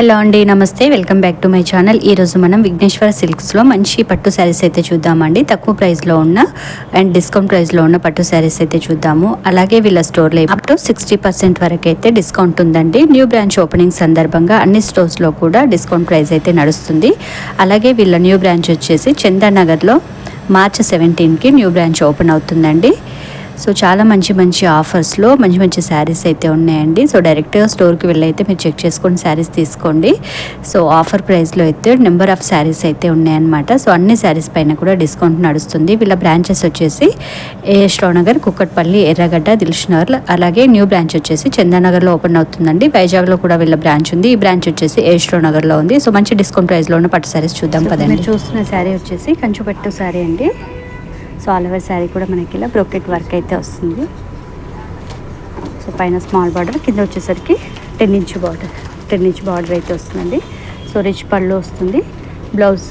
Hello అండి నమస్తే. Welcome back to my channel ఈరోజు మనం విఘ్నేశ్వర సిల్క్స్లో మంచి పట్టు శారీస్ అయితే చూద్దామండి. తక్కువ ప్రైస్లో ఉన్న అండ్ డిస్కౌంట్ ప్రైస్లో ఉన్న పట్టు శారీస్ అయితే చూద్దాము. అలాగే వీళ్ళ స్టోర్లో అప్ టు సిక్స్టీ పర్సెంట్ వరకు అయితే డిస్కౌంట్ ఉందండి. న్యూ బ్రాంచ్ ఓపెనింగ్ సందర్భంగా అన్ని స్టోర్స్లో కూడా డిస్కౌంట్ ప్రైస్ అయితే నడుస్తుంది. అలాగే వీళ్ళ న్యూ బ్రాంచ్ వచ్చేసి చందానగర్లో మార్చ్ సెవెంటీన్కి న్యూ బ్రాంచ్ ఓపెన్ అవుతుందండి. సో చాలా మంచి మంచి ఆఫర్స్లో మంచి మంచి శారీస్ అయితే ఉన్నాయండి. సో డైరెక్ట్గా స్టోర్కి వెళ్ళైతే మీరు చెక్ చేసుకొని శారీస్ తీసుకోండి. సో ఆఫర్ ప్రైస్లో అయితే నెంబర్ ఆఫ్ శారీస్ అయితే ఉన్నాయన్నమాట. సో అన్ని శారీస్ పైన కూడా డిస్కౌంట్ నడుస్తుంది. వీళ్ళ బ్రాంచెస్ వచ్చేసి ఏఎస్ నగర్ కుక్కట్పల్లి ఎర్రగడ్డ దిల్షునగర్ అలాగే న్యూ బ్రాంచ్ వచ్చేసి చందానగర్లో ఓపెన్ అవుతుందండి. వైజాగ్లో కూడా వీళ్ళ బ్రాంచ్ ఉంది. ఈ బ్రాంచ్ వచ్చేసి ఏఎస్ నగర్లో ఉంది. సో మంచి డిస్కౌంట్ ప్రైస్లో ఉన్న పట్టు శారీస్ చూద్దాం పదండి. చూస్తున్న శారీ వచ్చేసి కంచుపట్టు శారీ అండి. సో ఆల్ ఓవర్ శారీ కూడా మనకి ఇలా బ్రోకెట్ వర్క్ అయితే వస్తుంది. సో పైన స్మాల్ బార్డర్ కింద వచ్చేసరికి ten inch border ten inch border అయితే వస్తుందండి. సో రిచ్ పళ్ళు వస్తుంది. బ్లౌజ్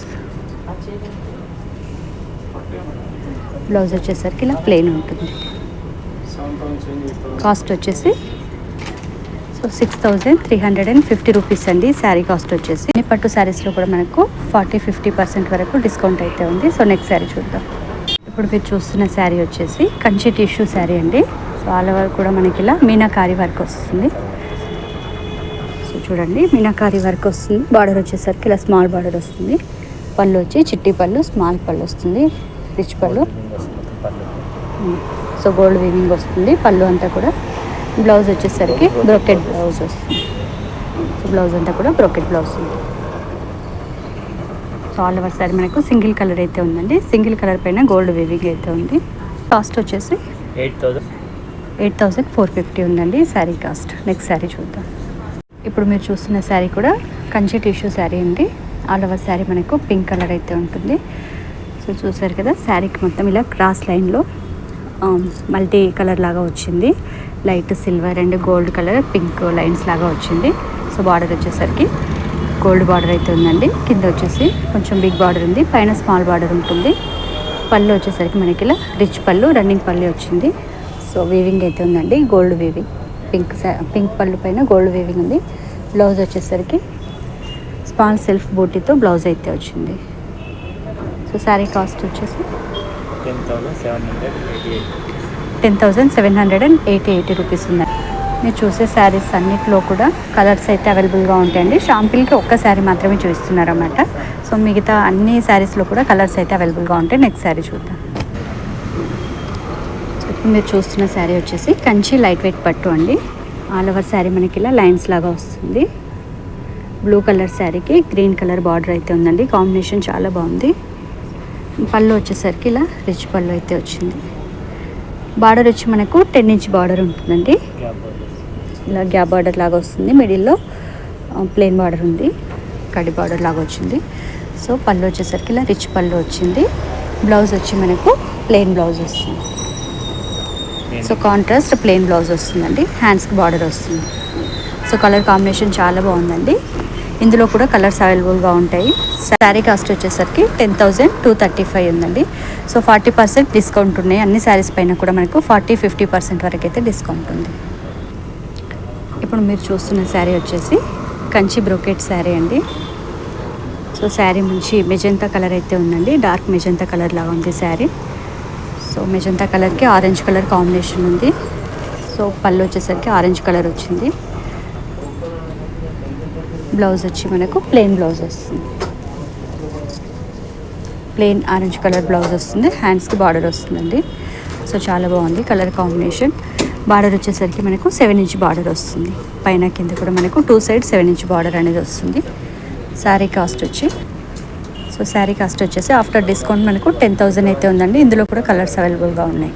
బ్లౌజ్ వచ్చేసరికి ఇలా ప్లెయిన్ ఉంటుంది. కాస్ట్ వచ్చేసి so six thousand three hundred and fifty rupees అండి శారీ కాస్ట్ వచ్చేసి. పట్టు శారీస్లో కూడా మనకు ఫార్టీ ఫిఫ్టీ పర్సెంట్ వరకు డిస్కౌంట్ అయితే ఉంది. సో నెక్స్ట్ శారీ చూద్దాం. ఇప్పుడు మీరు చూస్తున్న శారీ వచ్చేసి కంచి టిష్యూ శారీ అండి. సో ఆల్ ఓవర్ కూడా మనకి ఇలా మీనాకారి వర్క్ వస్తుంది. సో చూడండి మీనాకారి వర్క్ వస్తుంది. బార్డర్ వచ్చేసరికి ఇలా స్మాల్ బార్డర్ వస్తుంది. పళ్ళు వచ్చి చిట్టి పళ్ళు స్మాల్ పళ్ళు వస్తుంది. రిచ్ పళ్ళు. సో గోల్డ్ వీవింగ్ వస్తుంది. పళ్ళు అంతా కూడా బ్లౌజ్ వచ్చేసరికి బ్రోకెట్ బ్లౌజ్ వస్తుంది. సో బ్లౌజ్ అంతా కూడా బ్రోకెట్ బ్లౌజ్ ఉంది ఆల్ ఓవర్ సారీ మనకు సింగిల్ కలర్ అయితే ఉందండి. సింగిల్ కలర్ పైన గోల్డ్ వీవింగ్ అయితే ఉంది. కాస్ట్ వచ్చేసి eight thousand. Eight thousand four fifty ఉందండి శారీ కాస్ట్. నెక్స్ట్ శారీ చూద్దాం. ఇప్పుడు మీరు చూస్తున్న శారీ కూడా కంచి టిష్యూ శారీ అండి. ఆల్ ఓవర్ శారీ మనకు పింక్ కలర్ అయితే ఉంటుంది. సో చూసారు కదా శారీకి మొత్తం ఇలా క్రాస్ లైన్లో మల్టీ కలర్ లాగా వచ్చింది. Light silver and gold colour pink lines లాగా వచ్చింది. సో బార్డర్ వచ్చేసరికి గోల్డ్ బార్డర్ అయితే ఉందండి. కింద వచ్చేసి కొంచెం బిగ్ బార్డర్ ఉంది. పైన స్మాల్ బార్డర్ ఉంటుంది. పళ్ళు వచ్చేసరికి మనకి ఇలా రిచ్ పళ్ళు రన్నింగ్ పళ్ళు వచ్చింది. సో వీవింగ్ అయితే ఉందండి. గోల్డ్ వీవింగ్ పింక్ పింక్ పళ్ళు పైన గోల్డ్ వీవింగ్ ఉంది. బ్లౌజ్ వచ్చేసరికి స్మాల్ సెల్ఫ్ బూటీతో బ్లౌజ్ అయితే వచ్చింది. సో శారీ కాస్ట్ వచ్చేసి ten thousand seven hundred eighty eight and eighty eighty rupees ఉన్నాయి మీరు చూసే శారీస్ అన్నిట్లో కూడా కలర్స్ అయితే అవైలబుల్గా ఉంటాయండి. షాంపిల్కి ఒక్క శారీ మాత్రమే చూపిస్తున్నారన్నమాట. సో మిగతా అన్ని శారీస్లో కూడా కలర్స్ అయితే అవైలబుల్గా ఉంటాయి. నెక్స్ట్ శారీ చూద్దాం. ఇప్పుడు మీరు చూస్తున్న శారీ వచ్చేసి కంచి లైట్ వెయిట్ పట్టు అండి. ఆల్ ఓవర్ శారీ మనకి ఇలా లైన్స్ లాగా వస్తుంది. బ్లూ కలర్ శారీకి గ్రీన్ కలర్ బార్డర్ అయితే ఉందండి. కాంబినేషన్ చాలా బాగుంది. పళ్ళు వచ్చేసరికి ఇలా రిచ్ పళ్ళు అయితే వచ్చింది. బార్డర్ వచ్చి మనకు టెన్ ఇంచ్ బార్డర్ ఉంటుందండి. ఇలా గ్యాప్ బార్డర్ లాగా వస్తుంది. మిడిల్లో ప్లెయిన్ బార్డర్ ఉంది. కడి బార్డర్ లాగా వచ్చింది. సో పళ్ళు వచ్చేసరికి ఇలా రిచ్ పళ్ళు వచ్చింది. బ్లౌజ్ వచ్చి మనకు ప్లెయిన్ బ్లౌజ్ వస్తుంది. సో కాంట్రాస్ట్ ప్లెయిన్ బ్లౌజ్ వస్తుందండి. హ్యాండ్స్కి బార్డర్ వస్తుంది. సో కలర్ కాంబినేషన్ చాలా బాగుందండి. ఇందులో కూడా కలర్స్ అవైలబుల్గా ఉంటాయి. శారీ కాస్ట్ వచ్చేసరికి ten thousand two thirty five ఉందండి. సో ఫార్టీ పర్సెంట్ డిస్కౌంట్ ఉన్నాయి. అన్ని శారీస్ పైన కూడా మనకు ఫార్టీ ఫిఫ్టీ పర్సెంట్ వరకు అయితే డిస్కౌంట్ ఉంది. ఇప్పుడు మీరు చూస్తున్న శారీ వచ్చేసి కంచి బ్రోకెట్ శారీ అండి. సో శారీ మంచి మెజంతా కలర్ అయితే ఉందండి. డార్క్ మెజంతా కలర్ లాగా ఉంది శారీ. సో మెజంతా కలర్కి ఆరెంజ్ కలర్ కాంబినేషన్ ఉంది. సో పళ్ళు వచ్చేసరికి ఆరెంజ్ కలర్ వచ్చింది. బ్లౌజ్ వచ్చి మనకు ప్లెయిన్ బ్లౌజ్ వస్తుంది. ప్లెయిన్ ఆరెంజ్ కలర్ బ్లౌజ్ వస్తుంది హ్యాండ్స్కి బార్డర్ వస్తుందండి. సో చాలా బాగుంది కలర్ కాంబినేషన్. బార్డర్ వచ్చేసరికి మనకు సెవెన్ ఇంచ్ బార్డర్ వస్తుంది. పైన కింద కూడా మనకు two side seven inch border అనేది వస్తుంది. శారీ కాస్ట్ వచ్చి సో శారీ కాస్ట్ వచ్చేసి ఆఫ్టర్ డిస్కౌంట్ మనకు టెన్ థౌజండ్ అయితే ఉందండి. ఇందులో కూడా కలర్స్ అవైలబుల్గా ఉన్నాయి.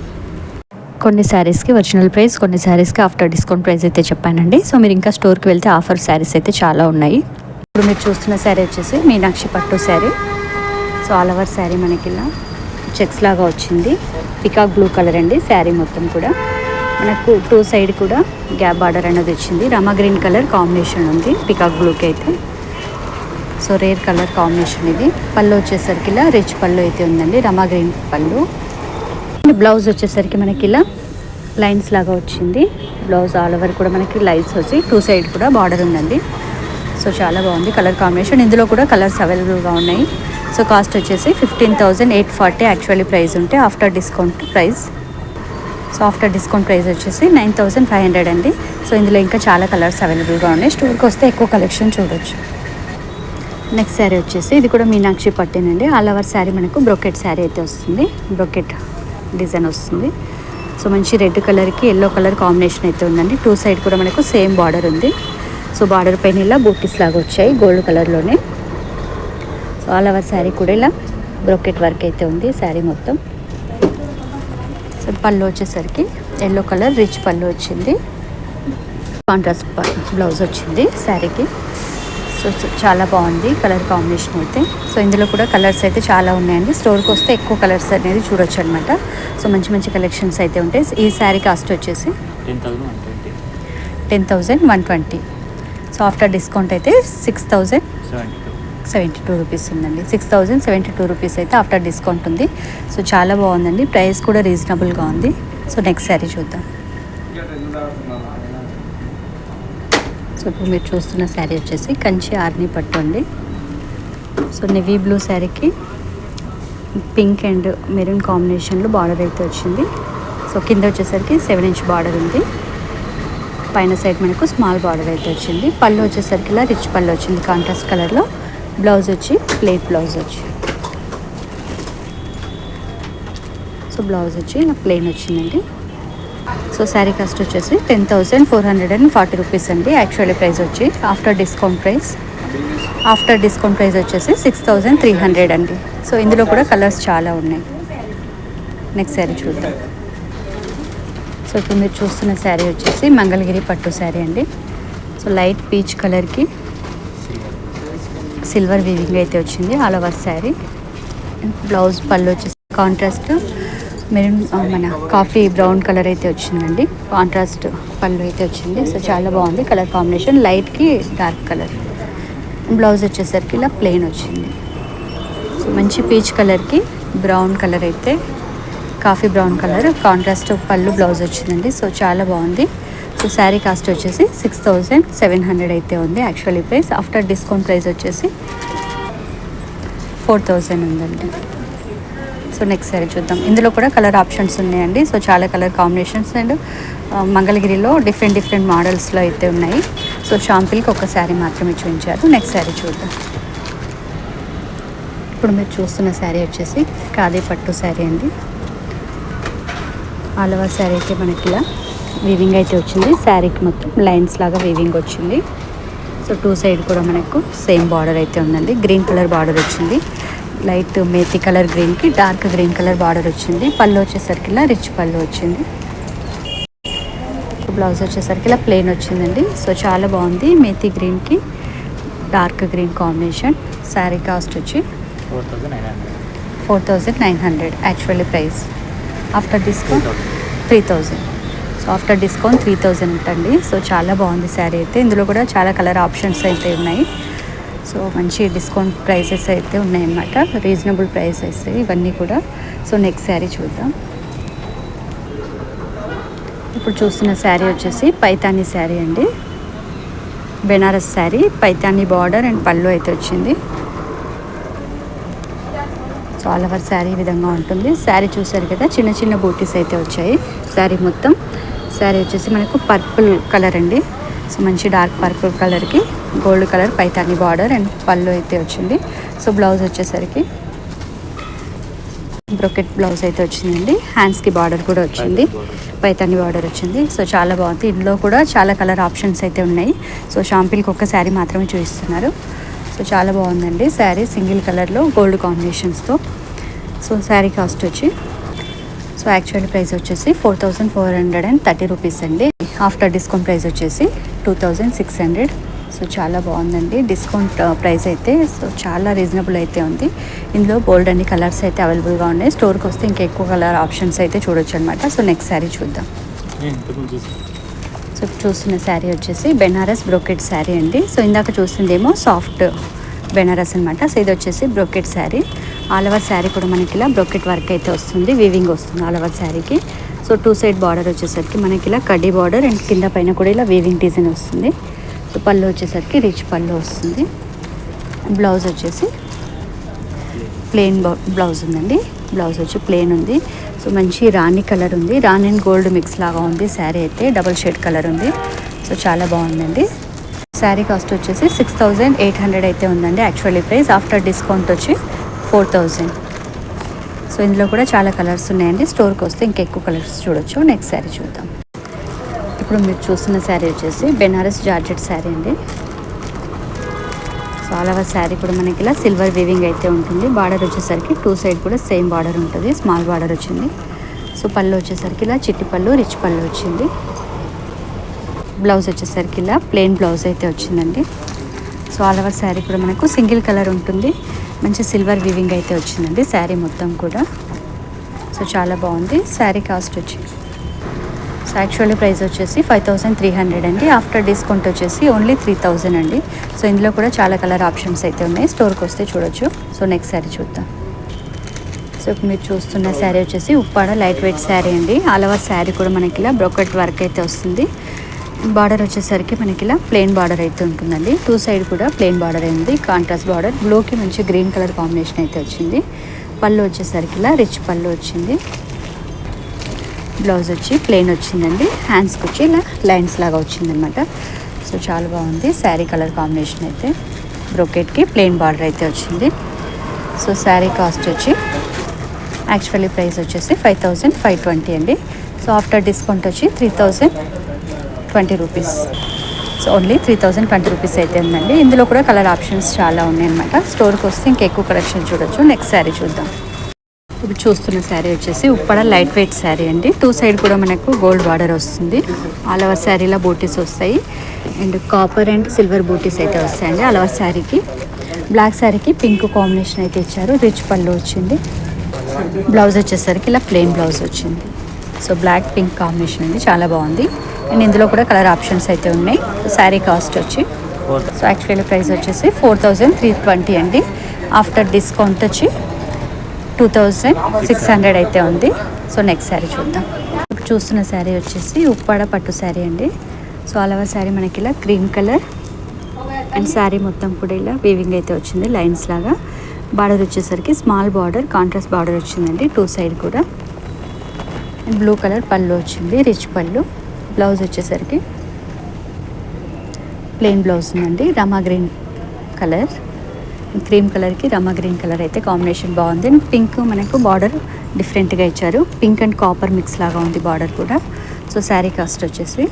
కొన్ని శారీస్కి ఒరిజినల్ ప్రైస్ కొన్ని శారీస్కి ఆఫ్టర్ డిస్కౌంట్ ప్రైస్ అయితే చెప్పానండి. సో మీరు ఇంకా స్టోర్కి వెళ్తే ఆఫర్ శారీస్ అయితే చాలా ఉన్నాయి. ఇప్పుడు మీరు చూస్తున్న శారీ వచ్చేసి మీనాక్షి పట్టు sari. So all over sari మనకి ఇలా చెక్స్ లాగా వచ్చింది. పికాక్ బ్లూ కలర్ అండి శారీ మొత్తం కూడా. మనకు టూ సైడ్ కూడా గ్యాప్ బార్డర్ అనేది వచ్చింది. రమా గ్రీన్ కలర్ కాంబినేషన్ ఉంది పికాక్ బ్లూకి అయితే. సో రేర్ కలర్ కాంబినేషన్ ఇది. పళ్ళు వచ్చేసరికి ఇలా రిచ్ పళ్ళు అయితే ఉందండి. రమా గ్రీన్ పళ్ళు. బ్లౌజ్ వచ్చేసరికి మనకి ఇలా లైన్స్ లాగా వచ్చింది. బ్లౌజ్ ఆల్ ఓవర్ కూడా మనకి లైన్స్ వచ్చి టూ సైడ్ కూడా బార్డర్ ఉందండి. సో చాలా బాగుంది కలర్ కాంబినేషన్. ఇందులో కూడా కలర్స్ అవైలబుల్గా ఉన్నాయి. సో కాస్ట్ వచ్చేసి fifteen thousand eight forty actually price ఉంటే after discount price. So after discount price వచ్చేసి నైన్ థౌసండ్ ఫైవ్ హండ్రెడ్ అండి. సో ఇందులో ఇంకా చాలా కలర్స్ అవైలబుల్గా ఉన్నాయి. స్టోర్కి వస్తే ఎక్కువ కలెక్షన్ చూడొచ్చు. నెక్స్ట్ శారీ వచ్చేసి ఇది కూడా మీనాక్షి పట్టినండి ఆల్ ఓవర్ శారీ మనకు బ్రొకెట్ శారీ అయితే వస్తుంది. బ్రొకెట్ డిజైన్ వస్తుంది. సో మంచి రెడ్ కలర్కి ఎల్లో కలర్ కాంబినేషన్ అయితే ఉందండి. టూ సైడ్ కూడా మనకు సేమ్ బార్డర్ ఉంది. సో బార్డర్ పైన ఇలా బూటీస్ లాగా వచ్చాయి. గోల్డ్ కలర్లోనే. సో ఆల్ ఓవర్ శారీ కూడా ఇలా బ్రొకెట్ వర్క్ అయితే ఉంది శారీ మొత్తం. సో పళ్ళు వచ్చేసరికి ఎల్లో కలర్ రిచ్ పళ్ళు వచ్చింది. కాంట్రాస్ట్ బ్లౌజ్ వచ్చింది శారీకి. సో చాలా బాగుంది కలర్ కాంబినేషన్ అయితే. సో ఇందులో కూడా కలర్స్ అయితే చాలా ఉన్నాయండి. స్టోర్కి వస్తే ఎక్కువ కలర్స్ అనేది చూడొచ్చు అనమాట సో మంచి మంచి కలెక్షన్స్ అయితే ఉంటాయి. ఈ శారీ కాస్ట్ వచ్చేసి ten thousand one twenty. So after discount అయితే six thousand seventy two rupees ఉందండి. Six thousand seventy two rupees అయితే ఆఫ్టర్ డిస్కౌంట్ ఉంది. సో చాలా బాగుందండి. ప్రైస్ కూడా రీజనబుల్గా ఉంది. సో నెక్స్ట్ శారీ చూద్దాం. సో ఇప్పుడు మీరు చూస్తున్న శారీ వచ్చేసి కంచి ఆర్ని పట్టు అండి. సో నెవీ బ్లూ శారీకి పింక్ అండ్ మెరూన్ కాంబినేషన్లో బార్డర్ అయితే వచ్చింది. సో కింద వచ్చేసరికి సెవెన్ ఇంచ్ బార్డర్ ఉంది. పైన సైడ్ మనకు స్మాల్ బార్డర్ అయితే వచ్చింది. పళ్ళు వచ్చేసరికి ఇలా రిచ్ పళ్ళు వచ్చింది. కాంట్రాస్ట్ కలర్లో బ్లౌజ్ వచ్చి ప్లేట్ బ్లౌజ్ వచ్చి. సో బ్లౌజ్ వచ్చి నాకు ప్లెయిన్ వచ్చిందండి. సో శారీ కాస్ట్ వచ్చేసి ten thousand four hundred and forty rupees అండి. యాక్చువల్లీ ప్రైస్ వచ్చి after discount price after discount price వచ్చేసి సిక్స్ థౌజండ్ త్రీ హండ్రెడ్ అండి. సో ఇందులో కూడా కలర్స్ చాలా ఉన్నాయి. నెక్స్ట్ శారీ చూద్దాం. సో ఇప్పుడు మీరు చూస్తున్న శారీ వచ్చేసి మంగళగిరి పట్టు శారీ అండి. సో లైట్ పీచ్ కలర్కి సిల్వర్ వీవింగ్ అయితే వచ్చింది ఆల్ ఓవర్ శారీ. బ్లౌజ్ పళ్ళు వచ్చేసి కాంట్రాస్ట్ మెరూన్ మన కాఫీ బ్రౌన్ కలర్ అయితే వచ్చిందండి. కాంట్రాస్ట్ పళ్ళు అయితే వచ్చింది సో చాలా బాగుంది కలర్ కాంబినేషన్ లైట్కి డార్క్ కలర్. బ్లౌజ్ వచ్చేసరికి ఇలా ప్లెయిన్ వచ్చింది. సో మంచి పీచ్ కలర్కి బ్రౌన్ కలర్ అయితే కాఫీ బ్రౌన్ కలర్ కాంట్రాస్ట్ పళ్ళు బ్లౌజ్ వచ్చిందండి. సో చాలా బాగుంది. సో శారీ కాస్ట్ వచ్చేసి సిక్స్ థౌజండ్ సెవెన్ హండ్రెడ్ అయితే ఉంది. Actually price after discount price వచ్చేసి ఫోర్ థౌజండ్ ఉందండి. సో నెక్స్ట్ సారీ చూద్దాం. ఇందులో కూడా కలర్ ఆప్షన్స్ ఉన్నాయండి. సో చాలా కలర్ కాంబినేషన్స్ అండ్ మంగళగిరిలో డిఫరెంట్ డిఫరెంట్ మోడల్స్లో అయితే ఉన్నాయి. సో షాంపిల్కి ఒక శారీ మాత్రమే చూపించారు. నెక్స్ట్ శారీ చూద్దాం. ఇప్పుడు మీరు చూస్తున్న శారీ వచ్చేసి కాదే పట్టు శారీ అండి. ఆల్ శారీ అయితే మనకి ఇలా వీవింగ్ అయితే వచ్చింది. శారీకి మొత్తం లైన్స్ లాగా వీవింగ్ వచ్చింది. సో టూ సైడ్ కూడా మనకు సేమ్ బార్డర్ అయితే ఉందండి. గ్రీన్ కలర్ బార్డర్ వచ్చింది. లైట్ మేతి కలర్ గ్రీన్కి డార్క్ గ్రీన్ కలర్ బార్డర్ వచ్చింది. పళ్ళు వచ్చేసరికి ఇలా రిచ్ పళ్ళు వచ్చింది. బ్లౌజ్ వచ్చేసరికి ఇలా ప్లెయిన్ వచ్చిందండి. సో చాలా బాగుంది. మేతి గ్రీన్కి dark green combination sari cost వచ్చి four thousand nine hundred actually price after discount three thousand so after discount three thousand ఉంటుంది సో చాలా బాగుంది శారీ అయితే. ఇందులో కూడా చాలా కలర్ ఆప్షన్స్ అయితే ఉన్నాయి. సో మంచి డిస్కౌంట్ ప్రైసెస్ అయితే ఉన్నాయన్నమాట. రీజనబుల్ ప్రైసెస్ ఇవన్నీ కూడా. సో నెక్స్ట్ శారీ చూద్దాం. ఇప్పుడు చూస్తున్న శారీ వచ్చేసి పైతానీ శారీ అండి. బెనారస్ శారీ. పైతానీ బార్డర్ అండ్ పళ్ళు అయితే వచ్చింది. సో ఆల్ ఓవర్ శారీ విధంగా ఉంటుంది. శారీ చూసారు కదా చిన్న చిన్న బూటీస్ అయితే వచ్చాయి. శారీ మొత్తం శారీ వచ్చేసి మనకు పర్పుల్ కలర్ అండి. సో మంచి డార్క్ పర్పుల్ కలర్కి gold colour Paithani border and పళ్ళు అయితే వచ్చింది. సో బ్లౌజ్ వచ్చేసరికి బ్రొకెట్ బ్లౌజ్ అయితే వచ్చిందండి. హ్యాండ్స్కి బార్డర్ కూడా వచ్చింది. పైతాని బార్డర్ వచ్చింది. సో చాలా బాగుంది. ఇందులో కూడా చాలా కలర్ ఆప్షన్స్ అయితే ఉన్నాయి. సో షాంపిల్కి ఒక్క శారీ మాత్రమే చూపిస్తున్నారు. సో చాలా బాగుందండి. శారీ సింగిల్ కలర్లో గోల్డ్ కాంబినేషన్స్తో. సో శారీ కాస్ట్ వచ్చి సో యాక్చువల్ ప్రైస్ వచ్చేసి four thousand four hundred and thirty rupees అండి. ఆఫ్టర్ డిస్కౌంట్ ప్రైస్ వచ్చేసి two thousand six hundred. So చాలా బాగుందండి. డిస్కౌంట్ ప్రైస్ అయితే సో చాలా రీజనబుల్ అయితే ఉంది. ఇందులో బోల్డ్ అన్ని కలర్స్ అయితే అవైలబుల్గా ఉన్నాయి. స్టోర్కి వస్తే ఇంకా ఎక్కువ కలర్ ఆప్షన్స్ అయితే చూడొచ్చు అనమాట సో నెక్స్ట్ శారీ చూద్దాం నేను ఇంతకుముందు చూసి సో ఇప్పుడు చూస్తున్న శారీ వచ్చేసి బెనారస్ బ్రోకెట్ శారీ అండి. సో ఇందాక చూస్తుందేమో సాఫ్ట్ బెనారస్ అనమాట సో ఇది వచ్చేసి brocade sari. All over sari కూడా మనకి ఇలా బ్రోకెట్ వర్క్ అయితే వస్తుంది. వీవింగ్ వస్తుంది ఆల్ ఓవర్ శారీకి. సో టూ సైడ్ బార్డర్ వచ్చేసరికి మనకి ఇలా కడ్డీ బార్డర్ అండ్ కింద పైన కూడా ఇలా వీవింగ్ డిజైన్ వస్తుంది. సో పళ్ళు వచ్చేసరికి రిచ్ పళ్ళు వస్తుంది. బ్లౌజ్ వచ్చేసి ప్లెయిన్ బ్లౌజ్ ఉందండి. బ్లౌజ్ వచ్చి ప్లెయిన్ ఉంది. సో మంచి రాణి కలర్ ఉంది. రాణి అండ్ గోల్డ్ మిక్స్ లాగా ఉంది. శారీ అయితే డబల్ షేడ్ కలర్ ఉంది. సో చాలా బాగుందండి. శారీ కాస్ట్ వచ్చేసి సిక్స్ థౌజండ్ ఎయిట్ హండ్రెడ్ అయితే ఉందండి. యాక్చువల్లీ ప్రైస్ ఆఫ్టర్ డిస్కౌంట్ వచ్చి ఫోర్ థౌజండ్. సో ఇందులో కూడా చాలా కలర్స్ ఉన్నాయండి. స్టోర్కి వస్తే ఇంకెక్కువ కలర్స్ చూడొచ్చు. నెక్స్ట్ శారీ చూద్దాం. ఇప్పుడు మీరు చూస్తున్న శారీ వచ్చేసి బెనారస్ జార్జెట్ శారీ అండి. ఆల్ ఓవర్ శారీ కూడా మనకి ఇలా సిల్వర్ వీవింగ్ అయితే ఉంటుంది. బార్డర్ వచ్చేసరికి టూ సైడ్ కూడా సేమ్ బార్డర్ ఉంటుంది. స్మాల్ బార్డర్ వచ్చింది. సో పళ్ళు వచ్చేసరికి ఇలా చిట్టి పళ్ళు రిచ్ పళ్ళు వచ్చింది. బ్లౌజ్ వచ్చేసరికి ఇలా ప్లెయిన్ బ్లౌజ్ అయితే వచ్చిందండి. సో ఆల్ ఓవర్ శారీ కూడా మనకు సింగిల్ కలర్ ఉంటుంది. మంచి సిల్వర్ వీవింగ్ అయితే వచ్చిందండి శారీ మొత్తం కూడా. సో చాలా బాగుంది. శారీ కాస్ట్ వచ్చి సో యాక్చువల్లీ ప్రైస్ వచ్చేసి ఫైవ్ థౌసండ్ త్రీ హండ్రెడ్ అండి. ఆఫ్టర్ డిస్కౌంట్ వచ్చేసి ఓన్లీ త్రీ థౌజండ్ అండి. సో ఇందులో కూడా చాలా కలర్ ఆప్షన్స్ అయితే ఉన్నాయి. స్టోర్కి వస్తే చూడొచ్చు. సో నెక్స్ట్ శారీ చూద్దాం. సో ఇప్పుడు మీరు చూస్తున్న శారీ వచ్చేసి ఉప్పాడ లైట్ వెయిట్ శారీ అండి. అలవా శారీ కూడా మనకి ఇలా బ్రొకెట్ వర్క్ అయితే వస్తుంది. బార్డర్ వచ్చేసరికి మనకి ఇలా ప్లెయిన్ బార్డర్ అయితే ఉంటుందండి. టూ సైడ్ కూడా ప్లెయిన్ బార్డర్ అయింది. Contrast border. బ్లూకి మంచి గ్రీన్ కలర్ కాంబినేషన్ అయితే వచ్చింది. పళ్ళు వచ్చేసరికి ఇలా రిచ్ పళ్ళు వచ్చింది. బ్లౌజ్ వచ్చి ప్లెయిన్ వచ్చిందండి. హ్యాండ్స్కి వచ్చి ఇలా లైన్స్ లాగా వచ్చిందనమాట సో చాలా బాగుంది. శారీ కలర్ కాంబినేషన్ అయితే బ్రోకెట్కి ప్లెయిన్ బార్డర్ అయితే వచ్చింది. సో శారీ కాస్ట్ వచ్చి యాక్చువల్లీ ప్రైస్ వచ్చేసి ఫైవ్ థౌజండ్ ఫైవ్ ట్వంటీ అండి. సో ఆఫ్టర్ డిస్కౌంట్ వచ్చి three thousand twenty rupees so only three thousand twenty rupees అయితే ఉందండి. ఇందులో కూడా కలర్ ఆప్షన్స్ చాలా ఉన్నాయన్నమాట. స్టోర్కి వస్తే ఇంకెక్కువ కలెక్షన్ చూడొచ్చు. నెక్స్ట్ శారీ చూద్దాం. ఇప్పుడు చూస్తున్న శారీ వచ్చేసి ఉప్పడ లైట్ వెయిట్ శారీ అండి. టూ సైడ్ కూడా మనకు గోల్డ్ బార్డర్ వస్తుంది. ఆల్ ఓవర్ శారీలో బూటీస్ వస్తాయి. అండ్ కాపర్ అండ్ సిల్వర్ బూటీస్ అయితే వస్తాయండి ఆల్ ఓవర్ శారీకి బ్లాక్ శారీకి పింక్ కాంబినేషన్ అయితే ఇచ్చారు. రిచ్ పళ్ళు వచ్చింది. బ్లౌజ్ వచ్చేసరికి ఇలా ప్లెయిన్ బ్లౌజ్ వచ్చింది. సో బ్లాక్ పింక్ కాంబినేషన్ అండి. చాలా బాగుంది. అండ్ ఇందులో కూడా కలర్ ఆప్షన్స్ అయితే ఉన్నాయి. శారీ కాస్ట్ వచ్చి. సో యాక్చువల్లీ ప్రైస్ వచ్చేసి ఫోర్ థౌజండ్ త్రీ ట్వంటీ అండి. ఆఫ్టర్ డిస్కౌంట్ వచ్చి టూ థౌజండ్ సిక్స్ హండ్రెడ్ అయితే ఉంది. సో నెక్స్ట్ శారీ చూద్దాం. ఇప్పుడు చూస్తున్న శారీ వచ్చేసి ఉప్పాడ పట్టు శారీ అండి. సో అలవా శారీ మనకి ఇలా క్రీమ్ కలర్ అండ్ శారీ మొత్తం కూడా ఇలా వీవింగ్ అయితే వచ్చింది లైన్స్ లాగా. బార్డర్ వచ్చేసరికి స్మాల్ బార్డర్ కాంట్రాస్ట్ బార్డర్ వచ్చిందండి టూ సైడ్ కూడా. అండ్ బ్లూ కలర్ పళ్ళు వచ్చింది రిచ్ పళ్ళు. బ్లౌజ్ వచ్చేసరికి ప్లెయిన్ బ్లౌజ్ ఉందండి రమా గ్రీన్ కలర్ క్రీమ్ కలర్కి రమ గ్రీన్ కలర్ అయితే కాంబినేషన్ బాగుంది. అండ్ పింక్ మనకు బార్డర్ డిఫరెంట్గా ఇచ్చారు. పింక్ అండ్ కాపర్ మిక్స్ లాగా ఉంది బార్డర్ కూడా. సో శారీ కాస్ట్ వచ్చేసి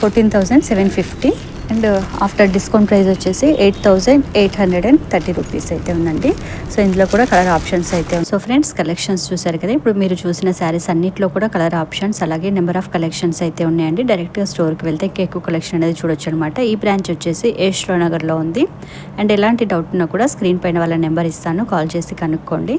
fourteen thousand seven fifty. And after discount price వచ్చేసి eight thousand eight hundred and thirty rupees అయితే ఉందండి. సో ఇందులో కూడా కలర్ ఆప్షన్స్ అయితే సో ఫ్రెండ్స్ కలెక్షన్స్ చూసారు కదా ఇప్పుడు మీరు చూసిన శారీస్ అన్నిట్లో కూడా కలర్ ఆప్షన్స్ అలాగే నెంబర్ ఆఫ్ కలెక్షన్స్ అయితే ఉన్నాయండి. డైరెక్ట్గా స్టోర్కి వెళ్తే కేకు ఎక్కువ కలెక్షన్ అనేది చూడొచ్చు అనమాట ఈ బ్రాంచ్ వచ్చేసి ఏష్లో నగర్లో ఉంది. అండ్ ఎలాంటి డౌట్ ఉన్నా కూడా స్క్రీన్ పైన వాళ్ళ నెంబర్ ఇస్తాను కాల్ చేసి కనుక్కోండి.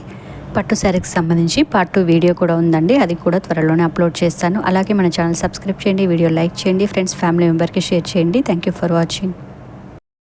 పట్టు శారీకి సంబంధించి పార్ట్ టూ వీడియో కూడా ఉందండి. అది కూడా త్వరలోనే అప్లోడ్ చేస్తాను. అలాగే మన ఛానల్ సబ్స్క్రైబ్ చేయండి వీడియో లైక్ చేయండి ఫ్రెండ్స్ ఫ్యామిలీ మెంబర్కి షేర్ చేయండి. Thank you for watching